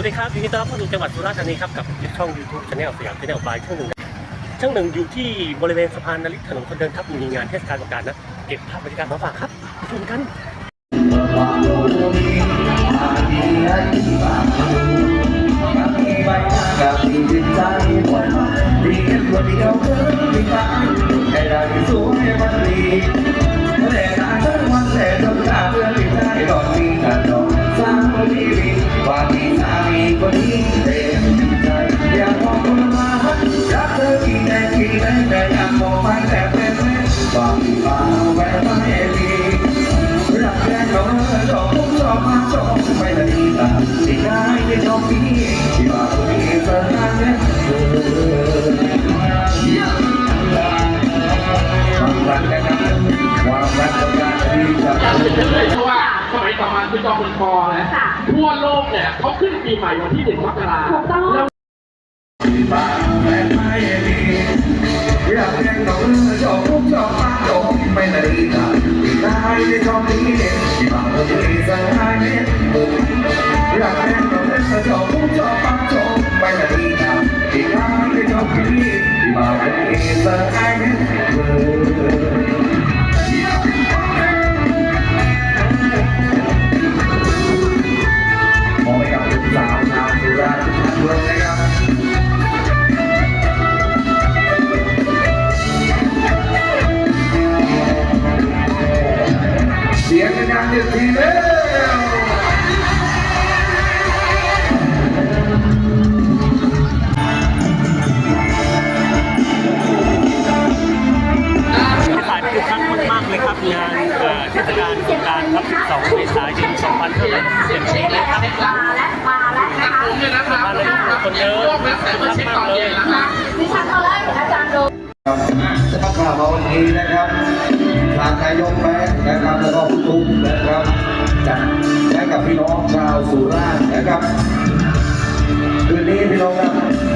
วัสดีครับยินดีต้อนรับเข้าสู่จังหวัดสุราษฎร์ธานีครับกับช่องยูทูบช anel สยามช anel บายช่างหนึ่งช่างหนึ่งอยู่ที่บริเวณสะพานนฤทธิ์ถนนคนเดินครับมีงานเทศกาลสงกรารนะเก็บภาพบรรยากาศมาฝากครับไปชมกันกับที่จิตใจวันดีกันคนเดียวเธอไม่ตายให้ได้สู้ให้มันดี ร้างคว่ามีสามีคนนี้เต็มใจอยากมองคนมารักเธอกี่แน่กี่แน่แต่อยากมองไปแต่เป็นแม่ว่ามีฟ้าแววไม่ดีรักแรกเราชอบผมชอบมาชอบไม่ได้ตาที่ได้ไม่ชอบพี่ที่มาตรงนี้สถานเธอความรักนะครับความรักของการที่จะ เพระว่าสมัยต่อมาคือจอมพลปอนะทั่วโลกเนี่ยเขาขึ้นปีใหม่วันที่หนึ่งมกราถูกต้องแล้วที่มาแรกไม่ดีรักแรกเราชอบผมชอบมาชอบไม่ได้ตาที่ได้ไม่ชอบพี่ที่มางนี้สถานเนี่ยรักแรกเราเล่นชอบผู้ชอบฟังชอบไปไหนกันที่ข้าไม่ชอบพี่ที่มาเป็นเอสไอเนเว หนึ่งทีเร็วบรรยากาศคึกคักมากๆเลยครับงานเอ่อเทศกาลสงกรารครับ12เมษายน2564นี้นะครับมาผมเนี่ยนะครับมาเลยคนเยอะพวกนั้นแต่เมื่อเช็คตอนเย็นนะครับดิฉันตอนแรกอาจารย์โดจะประกาศมาวันนี้นะครับ ทางนายกแบงค์นะครับแล้วก็ผู้ทุมนะครับจัดให้กับพี่น้องชาวสุราษฎร์นะครับคืนนี้พี่น้องครับ